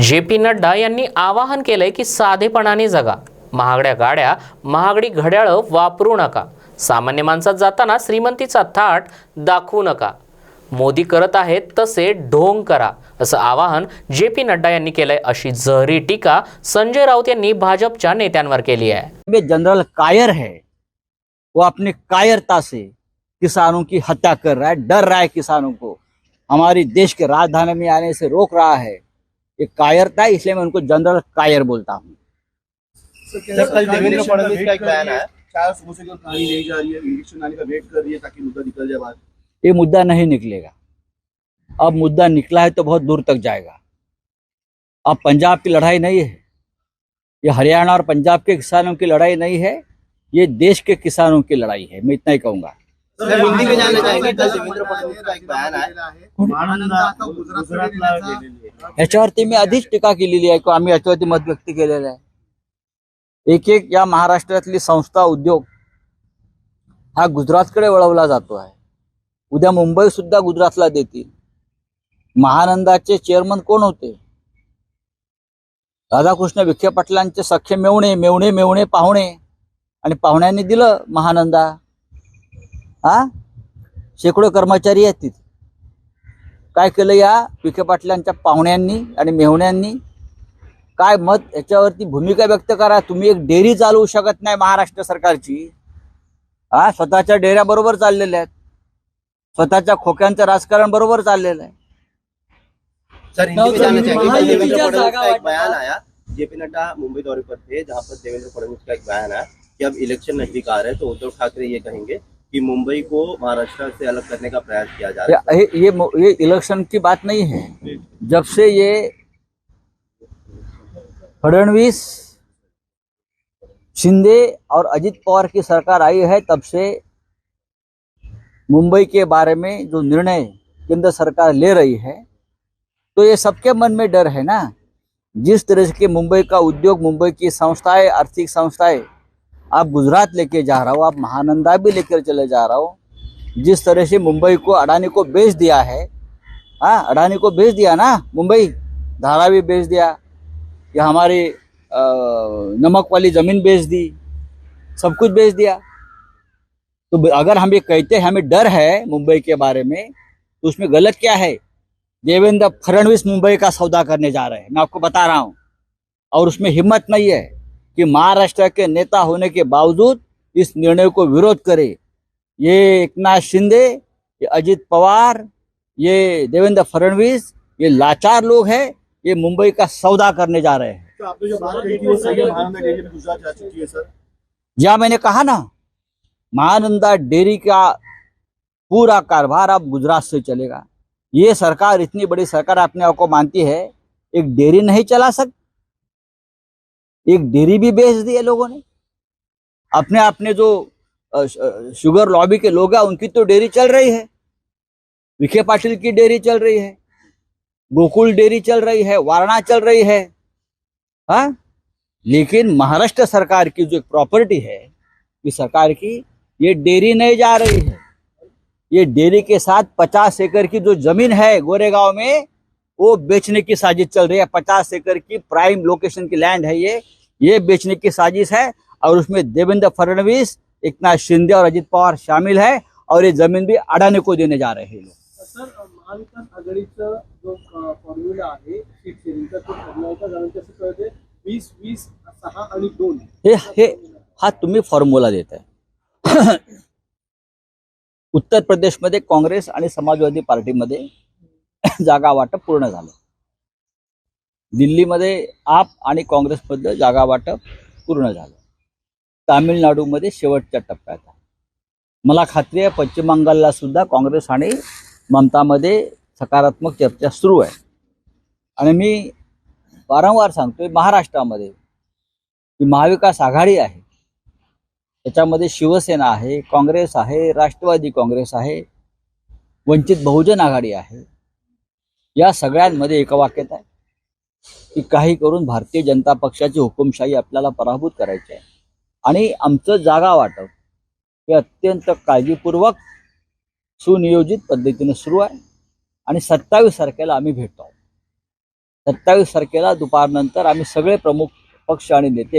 J P Nadda यांनी आवाहन केलंय की साधेपणाने जगा. महागड्या गाड्या महागडी घड्याळं वापरू नका. सामान्य माणसात जाताना श्रीमंतीचा थाट दाखवू नका. मोदी करत आहेत तसे ढोंग करा असं आवाहन जे पी नड्डा यांनी केलंय. अशी जहरी टीका संजय राऊत यांनी भाजपच्या नेत्यांवर केली आहे. जनरल कायर है. वो अपने कायरता से किसानों की हत्या कर रहा है डर रहा है किसानों को. हमारी देश के राजधानी में आने से रोक रहा है. ये कायरता है इसलिए मैं उनको जनरल कायर बोलता हूँ। है है? ये मुद्दा नहीं निकलेगा। अब मुद्दा निकला है तो बहुत दूर तक जाएगा। अब पंजाब की लड़ाई नहीं है। ये हरियाणा और पंजाब के किसानों की लड़ाई नहीं है। ये देश के किसानों की लड़ाई है। मैं इतना ही कहूँगा। सर हिंदी में जानना चाहेंगे कल देवेंद्र फडणवीस का एक बयान आया गुजरातला गेलेली आहे. याच्यावरती मी आधीच टीका केलेली आहे किंवा आम्ही याच्यावरती मत व्यक्त केलेलं आहे. एक एक या महाराष्ट्रातली संस्था उद्योग हा गुजरातकडे वळवला जातो आहे. उद्या मुंबई सुद्धा गुजरातला देतील. महानंदाचे चेअरमन कोण होते? राधाकृष्ण विखे पाटलांचे सख्य मेवणे मेवणे मेवणे पाहुणे. आणि पाहुण्यांनी दिलं महानंदा. हा? शेकडो कर्मचारी आहेत तिथे. काय केलं या विखे पाटलांच्या पाहुण्यांनी आणि मेहुण्यांनी? काय मत? याच्यावरती भूमिका व्यक्त करा. तुम्ही एक डेअरी चालवू शकत नाही महाराष्ट्र सरकारची. हा? स्वतःच्या डेऱ्या बरोबर चाललेल्या आहेत. स्वतःच्या खोक्यांचं राजकारण बरोबर चाललेलं आहे. जेपी नड्डा मुंबई दौरे पर थे जहां पर देवेंद्र फडणवीस का एक बयान आया कि अब इलेक्शन नजदीक आ रहे हैं तो उद्धव ठाकरे ये कहेंगे कि मुंबई को महाराष्ट्र से अलग करने का प्रयास किया जा रहा है। ये ये इलेक्शन की बात नहीं है। जब से ये फडणवीस शिंदे और अजित पवार की सरकार आई है तब से मुंबई के बारे में जो निर्णय केंद्र सरकार ले रही है तो ये सबके मन में डर है ना। जिस तरह से मुंबई का उद्योग मुंबई की संस्थाएँ आर्थिक संस्थाएँ आप गुजरात लेके जा रहा हो, आप महानंदा भी लेकर चले जा रहा हो, जिस तरह से मुंबई को, अडानी को बेच दिया है हाँ अडानी को बेच दिया ना, मुंबई धारावी बेच दिया, या हमारी नमक वाली ज़मीन बेच दी, सब कुछ बेच दिया। तो अगर हम ये कहते हैं, हमें डर है मुंबई के बारे में तो उसमें गलत क्या है? देवेंद्र फडणवीस मुंबई का सौदा करने जा रहे हैं, मैं आपको बता रहा हूँ, और उसमें हिम्मत नहीं है। कि महाराष्ट्र के नेता होने के बावजूद इस निर्णय को विरोध करे। ये एकनाथ शिंदे ये अजित पवार ये देवेंद्र फडणवीस ये लाचार लोग हैं ये मुंबई का सौदा करने जा रहे हैं। तो आपने जो चुकी है सर? या मैंने कहा ना महानंदा डेयरी का पूरा कारोबार अब गुजरात से चलेगा। ये सरकार इतनी बड़ी सरकार अपने आप को मानती है एक डेयरी नहीं चला सकती। एक डेयरी भी बेच दी है लोगों ने। अपने अपने जो शुगर लॉबी के लोग हैं, उनकी तो डेयरी चल रही है। विखे पाटिल की डेयरी चल रही है। गोकुल डेयरी चल रही है। वारणा चल रही है। हाँ? लेकिन महाराष्ट्र सरकार की जो एक प्रॉपर्टी है इस सरकार की, ये डेयरी नहीं जा रही है। ये डेयरी के साथ पचास एकड़ की जो ज़मीन है, गोरेगांव में वो बेचने की साजिश चल रही है। पचास एकड़ की प्राइम लोकेशन की लैंड है ये। ये बेचने की साजिश है और उसमें देवेंद्र फडणवीस एकनाथ शिंदे और अजित पवार शामिल है और ये ज़मीन भी अडानी को देने जा रहे हैं। लोग सर महाविकास आघाडीचा जो फॉर्म्युला आहे सीट शेअरिंगचा तो ठरला कारण कसं कळते वीस वीस सहा आणि दोन. हे हे हा तुम्ही फॉर्म्युला देत आहे उत्तर प्रदेशमध्ये काँग्रेस आणि समाजवादी पार्टीमध्ये जागा वाटप पूर्ण झालं. दिल्लीमध्ये आप आणि काँग्रेसमधलं जागा वाटप पूर्ण झालं. तामिळनाडूमध्ये शेवटच्या टप्प्यात आहे. मला खात्री आहे पश्चिम बंगालला सुद्धा काँग्रेस आणि ममतामध्ये सकारात्मक चर्चा सुरू आहे. आणि मी वारंवार सांगतोय महाराष्ट्रामध्ये ही महाविकास आघाडी आहे त्याच्यामध्ये शिवसेना आहे काँग्रेस आहे राष्ट्रवादी काँग्रेस आहे वंचित बहुजन आघाडी आहे या सगळ्यांमध्ये एकवाक्यता आहे की काही करून भारतीय जनता पक्षाची हुकुमशाही आपल्याला पराभूत करायची आहे. आणि आमचं जागा वाटप हे अत्यंत काळजीपूर्वक सुनियोजित पद्धतीने सुरू आहे. आणि सत्तावीस तारखेला आम्ही भेटतो. आहोत सत्तावीस तारखेला दुपारनंतर आम्ही सगळे प्रमुख पक्ष आणि नेते